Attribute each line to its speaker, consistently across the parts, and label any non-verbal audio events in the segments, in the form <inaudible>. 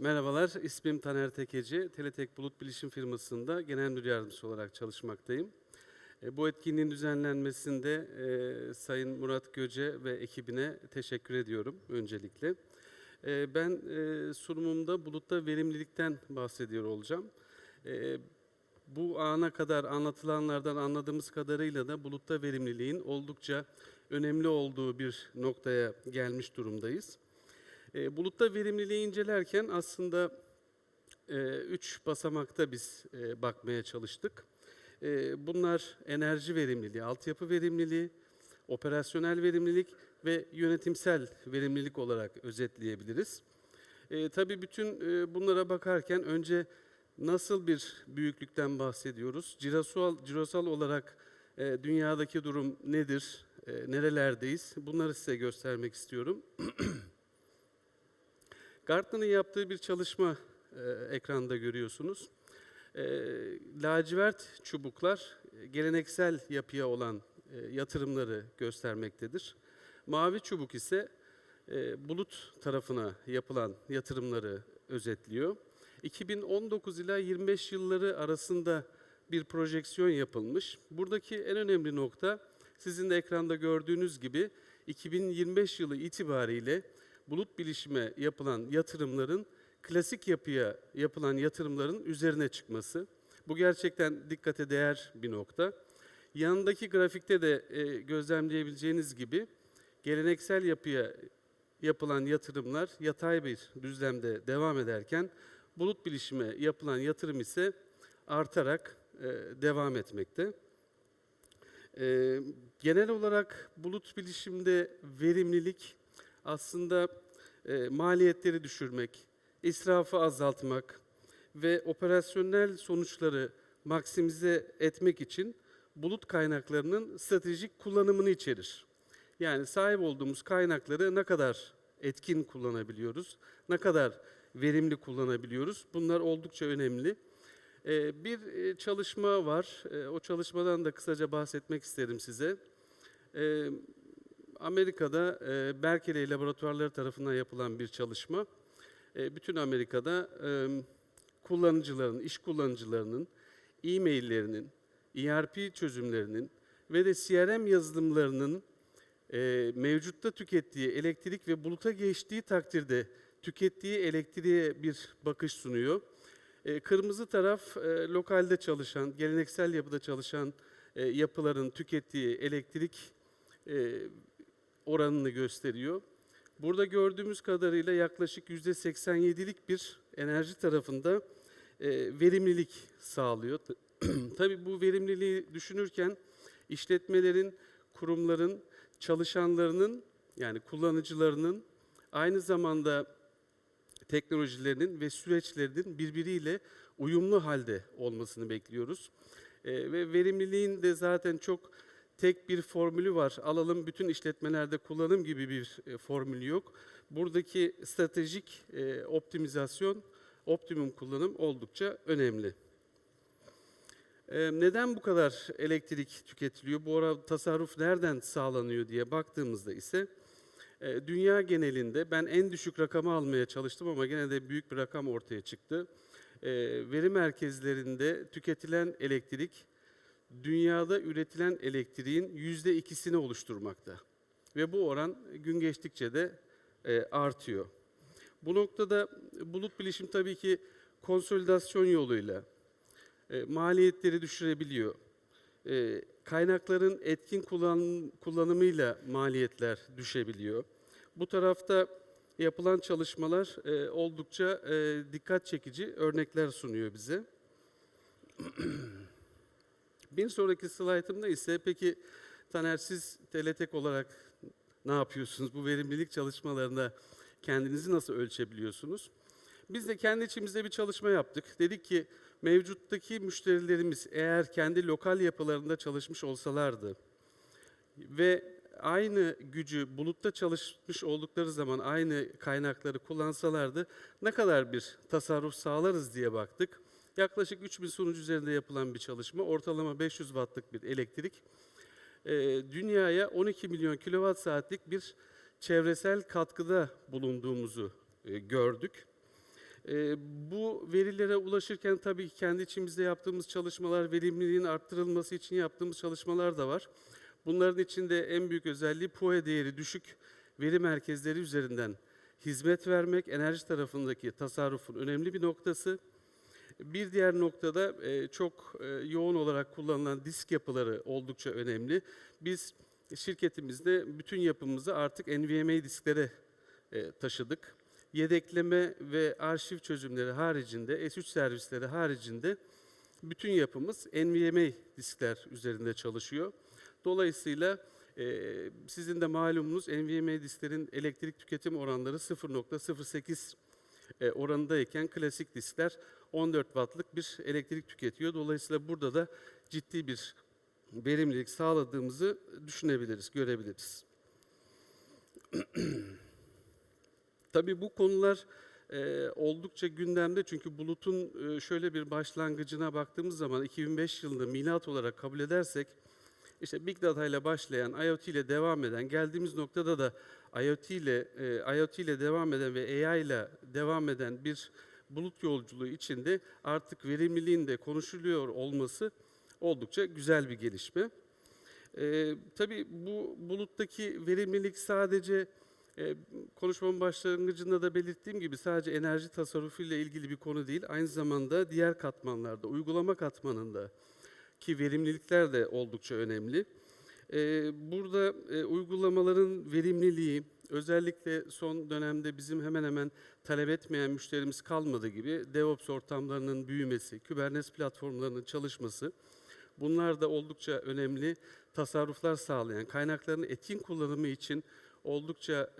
Speaker 1: Merhabalar, ismim Taner Tekeci. Teletek Bulut Bilişim firmasında genel müdür yardımcısı olarak çalışmaktayım. E, Bu etkinliğin düzenlenmesinde e, Sayın Murat Göce ve ekibine teşekkür ediyorum öncelikle. E, ben sunumumda bulutta verimlilikten bahsediyor olacağım. Bu ana kadar anlatılanlardan anladığımız kadarıyla da bulutta verimliliğin oldukça önemli olduğu bir noktaya gelmiş durumdayız. E, bulutta verimliliği incelerken aslında e, üç basamakta biz e, bakmaya çalıştık. E, bunlar enerji verimliliği, altyapı verimliliği, operasyonel verimlilik ve yönetimsel verimlilik olarak özetleyebiliriz. E, tabii bütün e, bunlara bakarken önce nasıl bir büyüklükten bahsediyoruz? Cirosal, cirosal olarak e, dünyadaki durum nedir? E, nerelerdeyiz? Bunları size göstermek istiyorum. <clears throat> Gartner'ın yaptığı bir çalışma e, ekranda görüyorsunuz. E, lacivert çubuklar e, geleneksel yapıya olan e, yatırımları göstermektedir. Mavi çubuk ise e, bulut tarafına yapılan yatırımları özetliyor. 2019 ila 25 yılları arasında bir projeksiyon yapılmış. Buradaki en önemli nokta sizin de ekranda gördüğünüz gibi 2025 yılı itibariyle bulut bilişime yapılan yatırımların klasik yapıya yapılan yatırımların üzerine çıkması. Bu gerçekten dikkate değer bir nokta. Yanındaki grafikte de e, gözlemleyebileceğiniz gibi geleneksel yapıya yapılan yatırımlar yatay bir düzlemde devam ederken bulut bilişime yapılan yatırım ise artarak e, devam etmekte. E, genel olarak bulut bilişimde verimlilik aslında e, maliyetleri düşürmek, israfı azaltmak ve operasyonel sonuçları maksimize etmek için bulut kaynaklarının stratejik kullanımını içerir. Yani sahip olduğumuz kaynakları ne kadar etkin kullanabiliyoruz, ne kadar verimli kullanabiliyoruz bunlar oldukça önemli. E, bir e, çalışma var, e, o çalışmadan da kısaca bahsetmek isterim size. Amerika'da e, Berkeley laboratuvarları tarafından yapılan bir çalışma. E, bütün Amerika'da e, kullanıcıların, iş kullanıcılarının e-maillerinin, ERP çözümlerinin ve de CRM yazılımlarının e, mevcutta tükettiği elektrik ve buluta geçtiği takdirde tükettiği elektriğe bir bakış sunuyor. E, kırmızı taraf e, lokalde çalışan, geleneksel yapıda çalışan e, yapıların tükettiği elektrik e, oranını gösteriyor. Burada gördüğümüz kadarıyla yaklaşık %87'lik bir enerji tarafında e, verimlilik sağlıyor. <clears throat> Tabii bu verimliliği düşünürken işletmelerin, kurumların, çalışanlarının yani kullanıcılarının aynı zamanda teknolojilerinin ve süreçlerinin birbiriyle uyumlu halde olmasını bekliyoruz. E, ve verimliliğin de zaten çok tek bir formülü var. Alalım bütün işletmelerde kullanım gibi bir e, formülü yok. Buradaki stratejik e, optimizasyon, optimum kullanım oldukça önemli. E, neden bu kadar elektrik tüketiliyor? Bu ara tasarruf nereden sağlanıyor diye baktığımızda ise e, dünya genelinde ben en düşük rakamı almaya çalıştım ama gene de büyük bir rakam ortaya çıktı. E, veri merkezlerinde tüketilen elektrik dünyada üretilen elektriğin yüzde ikisini oluşturmakta. Ve bu oran gün geçtikçe de e, artıyor. Bu noktada bulut bilişim tabii ki konsolidasyon yoluyla e, maliyetleri düşürebiliyor. E, kaynakların etkin kullan, kullanımıyla maliyetler düşebiliyor. Bu tarafta yapılan çalışmalar e, oldukça e, dikkat çekici örnekler sunuyor bize. <clears throat> Bir sonraki slaytımda ise peki Taner siz Teletek olarak ne yapıyorsunuz? Bu verimlilik çalışmalarında kendinizi nasıl ölçebiliyorsunuz? Biz de kendi içimizde bir çalışma yaptık. Dedik ki mevcuttaki müşterilerimiz eğer kendi lokal yapılarında çalışmış olsalardı ve aynı gücü bulutta çalışmış oldukları zaman aynı kaynakları kullansalardı ne kadar bir tasarruf sağlarız diye baktık. Yaklaşık 3000 sonuç üzerinde yapılan bir çalışma. Ortalama 500 wattlık bir elektrik. e, dünyaya 12 milyon kilowatt saatlik bir çevresel katkıda bulunduğumuzu e, gördük. E, bu verilere ulaşırken tabii kendi içimizde yaptığımız çalışmalar, verimliliğin arttırılması için yaptığımız çalışmalar da var. Bunların içinde en büyük özelliği PUE değeri düşük veri merkezleri üzerinden hizmet vermek, enerji tarafındaki tasarrufun önemli bir noktası. Bir diğer noktada e, çok e, yoğun olarak kullanılan disk yapıları oldukça önemli. Biz şirketimizde bütün yapımızı artık NVMe disklere e, taşıdık. Yedekleme ve arşiv çözümleri haricinde, S3 servisleri haricinde bütün yapımız NVMe diskler üzerinde çalışıyor. Dolayısıyla e, sizin de malumunuz NVMe disklerin elektrik tüketim oranları 0.08 e, oranındayken klasik diskler 14 wattlık bir elektrik tüketiyor. Dolayısıyla burada da ciddi bir verimlilik sağladığımızı düşünebiliriz, görebiliriz. <clears throat> Tabii bu konular e, oldukça gündemde çünkü bulutun e, şöyle bir başlangıcına baktığımız zaman 2005 yılında milat olarak kabul edersek işte Big Data ile başlayan, IoT ile devam eden, geldiğimiz noktada da IoT ile e, IoT ile devam eden ve AI ile devam eden bir bulut yolculuğu içinde artık verimliliğin de konuşuluyor olması oldukça güzel bir gelişme. E, tabii bu buluttaki verimlilik sadece e, konuşmamın başlangıcında da belirttiğim gibi sadece enerji tasarrufu ile ilgili bir konu değil, aynı zamanda diğer katmanlarda, uygulama katmanında ki verimlilikler de oldukça önemli. Burada uygulamaların verimliliği, özellikle son dönemde bizim hemen hemen talep etmeyen müşterimiz kalmadı gibi DevOps ortamlarının büyümesi, Kubernetes platformlarının çalışması, bunlar da oldukça önemli tasarruflar sağlayan, kaynakların etkin kullanımı için oldukça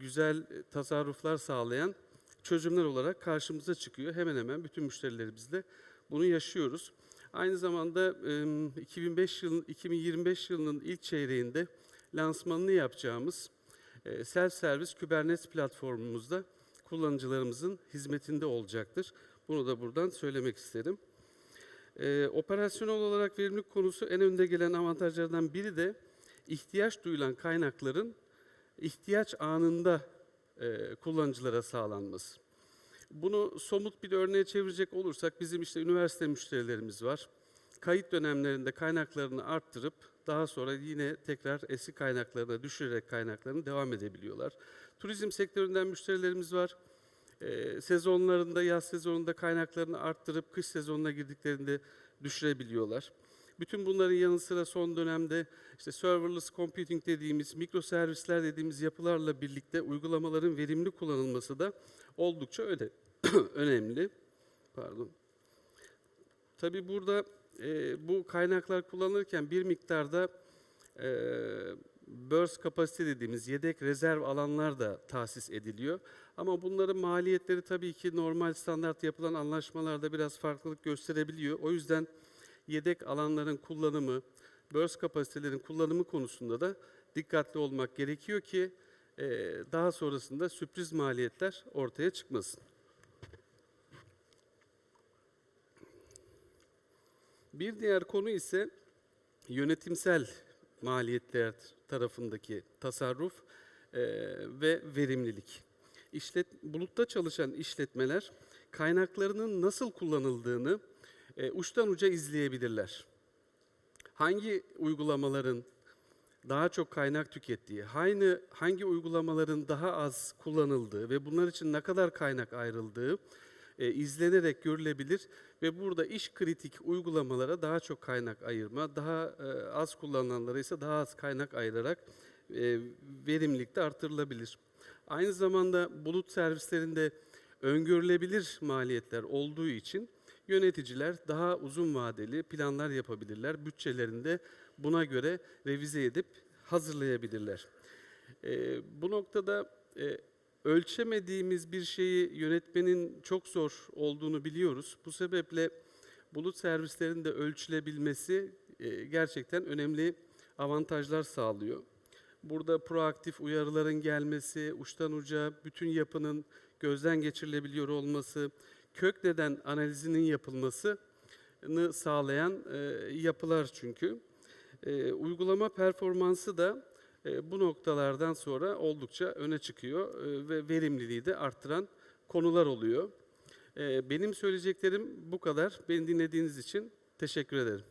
Speaker 1: güzel tasarruflar sağlayan çözümler olarak karşımıza çıkıyor. Hemen hemen bütün müşterilerimizde bunu yaşıyoruz. Aynı zamanda e, 2005 yılın 2025 yılının ilk çeyreğinde lansmanını yapacağımız self servis Kubernetes platformumuzda kullanıcılarımızın hizmetinde olacaktır. Bunu da buradan söylemek isterim. E, operasyonel olarak verimlilik konusu en önde gelen avantajlardan biri de ihtiyaç duyulan kaynakların ihtiyaç anında e, kullanıcılara sağlanması. Bunu somut bir örneğe çevirecek olursak bizim işte üniversite müşterilerimiz var. Kayıt dönemlerinde kaynaklarını arttırıp daha sonra yine tekrar eski kaynaklarına düşürerek kaynaklarını devam edebiliyorlar. Turizm sektöründen müşterilerimiz var. E, sezonlarında, yaz sezonunda kaynaklarını arttırıp kış sezonuna girdiklerinde düşürebiliyorlar. Bütün bunların yanı sıra son dönemde işte serverless computing dediğimiz, mikro servisler dediğimiz yapılarla birlikte uygulamaların verimli kullanılması da oldukça öde <clears throat> önemli. Pardon. Tabii burada e, bu kaynaklar kullanılırken bir miktarda e, burst kapasite dediğimiz yedek rezerv alanlar da tahsis ediliyor. Ama bunların maliyetleri tabii ki normal standart yapılan anlaşmalarda biraz farklılık gösterebiliyor. O yüzden yedek alanların kullanımı, burst kapasitelerin kullanımı konusunda da dikkatli olmak gerekiyor ki e, daha sonrasında sürpriz maliyetler ortaya çıkmasın. Bir diğer konu ise yönetimsel maliyetler tarafındaki tasarruf e, ve verimlilik. İşlet, bulutta çalışan işletmeler kaynaklarının nasıl kullanıldığını e, uçtan uca izleyebilirler. Hangi uygulamaların daha çok kaynak tükettiği, hangi, hangi uygulamaların daha az kullanıldığı ve bunlar için ne kadar kaynak ayrıldığı e, izlenerek görülebilir ve burada iş kritik uygulamalara daha çok kaynak ayırma, daha e, az kullanılanlara ise daha az kaynak ayırarak e, verimlilik de artırılabilir. Aynı zamanda bulut servislerinde öngörülebilir maliyetler olduğu için yöneticiler daha uzun vadeli planlar yapabilirler. Bütçelerinde buna göre revize edip hazırlayabilirler. E, bu noktada e, ölçemediğimiz bir şeyi yönetmenin çok zor olduğunu biliyoruz. Bu sebeple bulut servislerinin de ölçülebilmesi e, gerçekten önemli avantajlar sağlıyor. Burada proaktif uyarıların gelmesi, uçtan uca bütün yapının gözden geçirilebiliyor olması, kök neden analizinin yapılmasını sağlayan e, yapılar çünkü. E, uygulama performansı da e, bu noktalardan sonra oldukça öne çıkıyor e, ve verimliliği de arttıran konular oluyor. E, benim söyleyeceklerim bu kadar. Beni dinlediğiniz için teşekkür ederim.